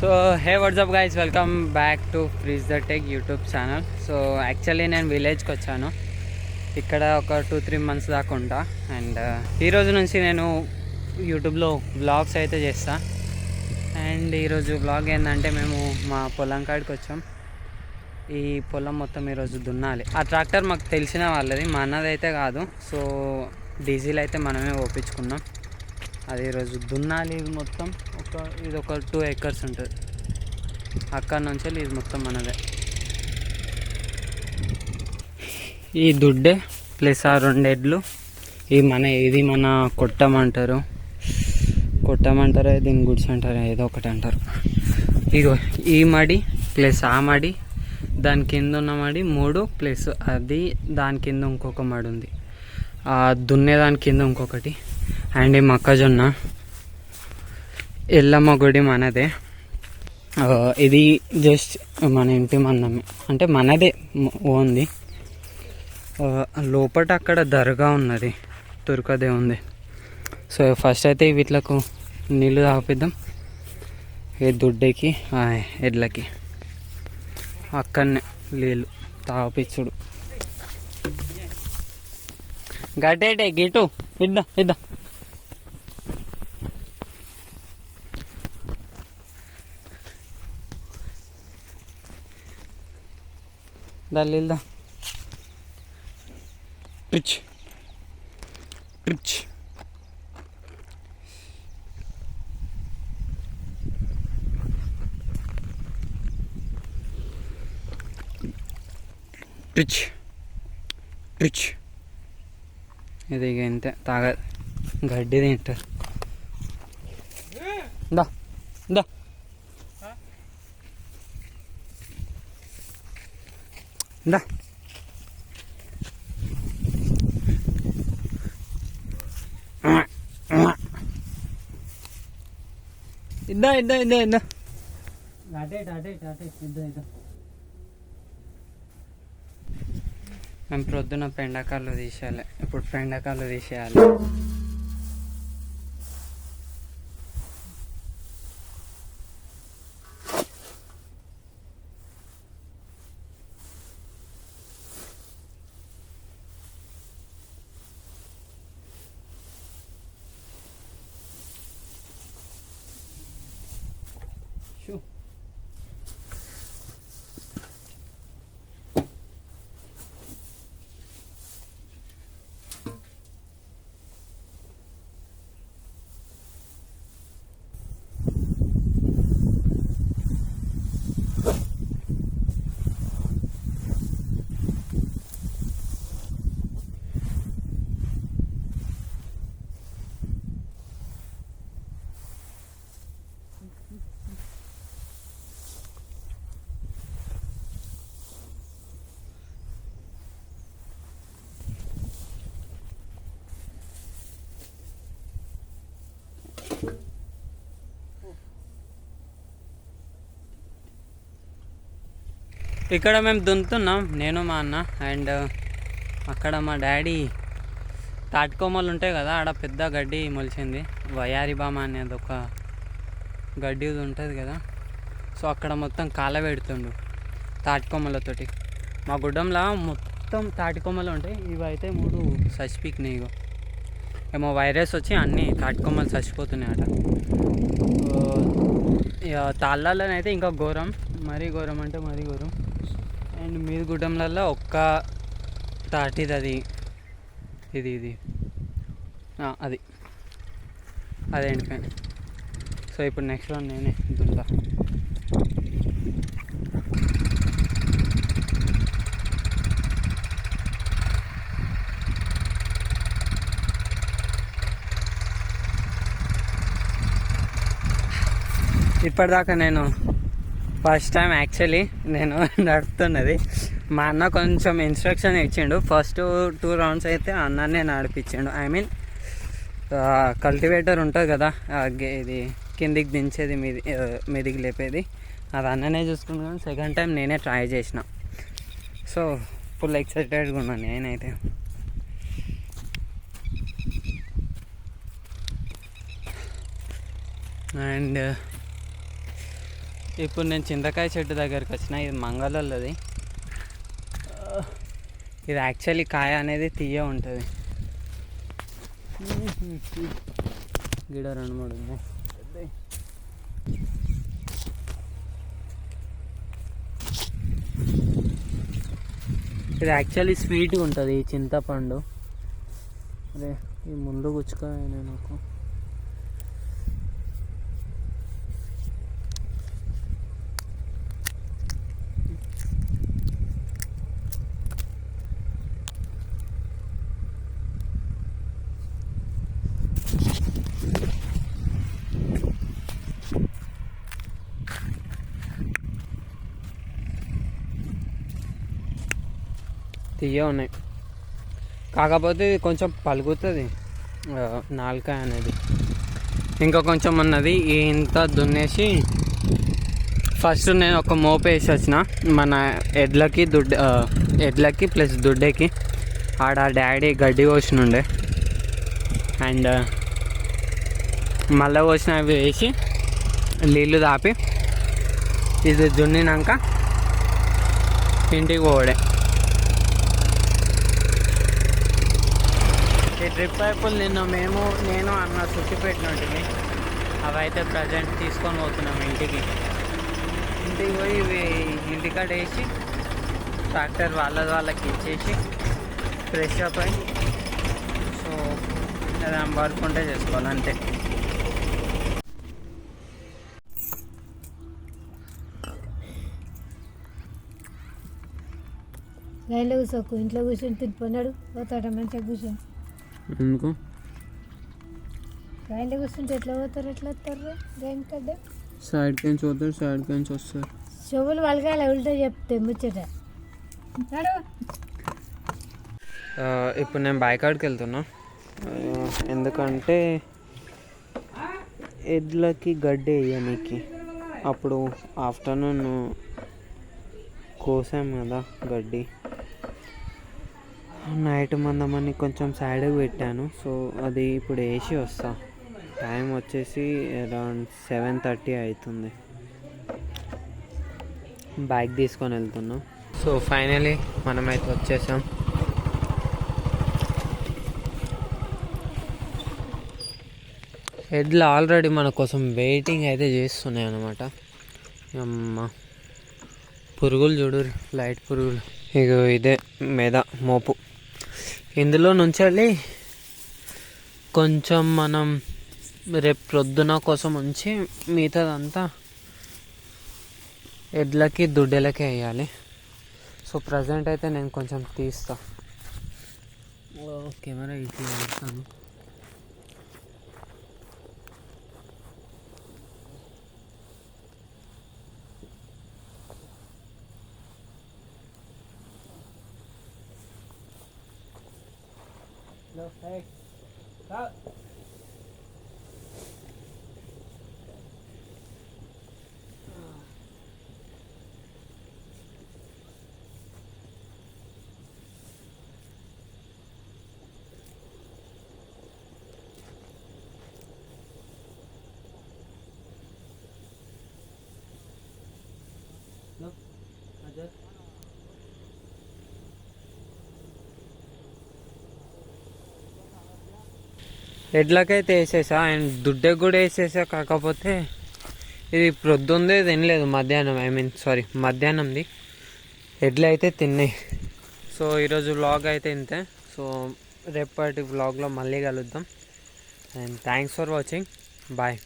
So hey whatsapp guys welcome back to freeze the tech YouTube channel so actually నేను విలేజ్కి వచ్చాను. ఇక్కడ ఒక టూ త్రీ మంత్స్ దాకా ఉంటా. అండ్ uh, ఈరోజు నుంచి నేను యూట్యూబ్లో వ్లాగ్స్ అయితే చేస్తా. అండ్ ఈరోజు వ్లాగ్ ఏంటంటే మేము మా పొలం కాడికి వచ్చాం. ఈ పొలం మొత్తం ఈరోజు దున్నాలి. ఆ ట్రాక్టర్ మాకు తెలిసిన వాళ్ళది మా అన్నది అయితే కాదు. సో డీజిల్ అయితే మనమే ఒప్పించుకున్నాం. అది ఈరోజు దున్నాలి ఇది మొత్తం. ఒక ఇది ఒక టూ ఎకర్స్ ఉంటుంది. అక్కడ నుంచి ఇది మొత్తం మనదే. ఈ దుడ్డే ప్లస్ ఆ రెండు ఎడ్లు. ఇది మన ఇది మన కొట్టమంటారు. కొట్టమంటారు దీని గుడ్స్ అంటారు ఏదో ఒకటి అంటారు. ఇగో ఈ మడి ప్లస్ ఆ మడి దాని కింద ఉన్న మడి మూడు ప్లస్ అది దాని కింద ఇంకొక మడి ఉంది. ఆ దున్నే దాని కింద ఇంకొకటి. అండ్ ఈ మొక్కజొన్న. ఎల్లమ్మ గుడి మనదే. ఇది జస్ట్ మన ఇంటి మందమే అంటే మనదే ఓన్ది. లోపట అక్కడ దర్గా ఉన్నది. తుర్కదే ఉంది సో ఫస్ట్ అయితే వీటిలకు నీళ్ళు తాపిద్దాం ఈ దుడ్డకి ఎడ్లకి. అక్కడనే నీళ్ళు తాపిచ్చుడు గట్టేటే గిటు. ఇద్దాం ఇద్దాం. దాన్ని వెళ్దా రిచ్ రిచ్ రిచ్ రిచ్ ఇది ఇక ఇంతే తాగ గడ్డి దా ఇద్దా ఇద్దా ఇద్దా ఇద్దా అటే అటే అటే ఇద్దా ఇద్దా మేము ప్రొద్దున పెండకాలు తీసేయాలి. ఇప్పుడు పెండకాలు తీసేయాలి. ఇక్కడ మేము దున్నుతున్నాం నేను మా అన్న. అండ్ అక్కడ మా డాడీ తాటికొమ్మలు ఉంటాయి కదా ఆడ పెద్ద గడ్డి మొలిచింది. వయారి బామ అనేది ఒక గడ్డి ఉంటుంది కదా. సో అక్కడ మొత్తం కాల పెడుతుండు తాటికొమ్మలతోటి. మా గుడ్డంలో మొత్తం తాటికొమ్మలు ఉంటాయి. ఇవి అయితే మూడు చచ్చిపోయినాయి ఇగో. ఏమో వైరస్ వచ్చి అన్ని తాటికొమ్మలు చచ్చిపోతున్నాయి అట ఇక తాళ్ళలోనైతే ఇంకా ఘోరం. మరీ ఘోరం అంటే మరీ ఘోరం. అండ్ మీరు గుడ్డంలలో ఒక్క తాటిది అది. ఇది ఇది. అది. అది ఎండిపోయింది సో ఇప్పుడు నెక్స్ట్ వన్ నేనే దుంతా ఇప్పటిదాకా నేను ఫస్ట్ టైం యాక్చువల్లీ నేను నడుపుతున్నది. మా అన్న కొంచెం ఇన్స్ట్రక్షన్ ఇచ్చిండు. ఫస్ట్ టూ రౌండ్స్ అయితే అన్ననే నడిపించిండు. ఐ మీన్ కల్టివేటర్ ఉంటుంది కదా ఇది కిందికి దించేది మీది మీదికి లేపేది. అది అన్ననే చూసుకున్నాను సెకండ్ టైం నేనే ట్రై చేసిన. సో ఫుల్ ఎక్సైటెడ్గా ఉన్నాను నేనైతే. అండ్ ఇప్పుడు నేను చింతకాయ చెట్టు దగ్గరికి వచ్చిన ఇది మంగళల్లది ఇది యాక్చువల్లీ కాయ అనేది తీయ ఉంటుంది. గిడ రెండు మూడు ఉన్నాయి. ఇది యాక్చువల్లీ స్వీట్గా ఉంటుంది ఈ చింతపండు. అదే ఈ ముందు గుచ్చుకాయ నాకు. తీయ ఉన్నాయి. కాకపోతే ఇది కొంచెం పలుకుతుంది. నాలుకాయ అనేది. ఇంకా కొంచెం ఉన్నది ఇంత దున్నేసి ఫస్ట్ నేను ఒక మోపు వేసి వచ్చిన. మన ఎడ్లకి దుడ్డ ఎడ్లకి ప్లస్ దుడ్డకి. ఆడ డాడీ గడ్డి కోసినుండే. అండ్ మళ్ళీ పోసినవి వేసి నీళ్ళు దాపి ఇది దున్నినాక ఇంటికి పోవడే ట్రిప్ అయిపోయి నిన్న మేము నేను అన్న చుట్టి పెట్టినట్టుని అవి అయితే ప్రజెంట్ తీసుకొని పోతున్నాం ఇంటికి. ఇంటికి పోయి ఇవి ఇంటికాడ వేసి ట్రాక్టర్ వాళ్ళది వాళ్ళకి ఇచ్చేసి ఫ్రెష్ అప్ అయి సో అది వర్క్ ఉంటే చేసుకోవాలి అంతే. లైన్లో కూర్చోకు ఇంట్లో కూర్చొని తినిపోయినాడు పోతాడ మంచిగా కూర్చో. ఎందుకు? లైన్లో కూర్చుంటే ఎట్లా పోతారు? ఎట్లా వస్తారు? దేని కడ్డ సైడ్ నుంచి పోతారు సైడ్ నుంచి వస్తారు. చెవులు వలగాలి ఉల్టా చెప్తే ముచ్చట. ఇప్పుడు నేను బాయ్కాడ్కి వెళ్తున్నా. ఎందుకంటే ఎడ్లకి గడ్డి వేయనీకి. అప్పుడు ఆఫ్టర్నూన్ కోసాం కదా గడ్డి. నైట్ మందమని కొంచెం సైడ్కి పెట్టాను. సో అది ఇప్పుడు వేసి వస్తా. టైం వచ్చేసి అరౌండ్ సెవెన్ థర్టీ అవుతుంది బ్యాగ్ తీసుకొని వెళ్తున్నాం. సో ఫైనలీ మనమైతే వచ్చేసాం. ఎడ్లు ఆల్రెడీ మన కోసం వెయిటింగ్ అయితే చేస్తున్నాయి అన్నమాట. అమ్మ పురుగులు చూడు లైట్ పురుగులు. ఇక ఇదే మీద మోపు. ఇందులో నుంచి వెళ్ళి కొంచెం మనం రేపు ప్రొద్దున కోసం ఉంచి మిగతాదంతా ఎడ్లకి దుడ్డెలకి వేయాలి. సో ప్రజెంట్ అయితే నేను కొంచెం తీస్తా. ఓ, కెమెరా ఇట్లా No thanks. stop. ఎడ్లకైతే వేసేసా అండ్ దుడ్డకి కూడా వేసేసా కాకపోతే ఇది ప్రొద్దుందే తినలేదు మధ్యాహ్నం ఐ మీన్ సారీ మధ్యాహ్నంది. ఎడ్లు అయితే తిన్నాయి సో ఈరోజు వ్లాగ్ అయితే ఇంతే. సో రేపటి వ్లాగ్లో మళ్ళీ కలుద్దాం. And thanks for watching bye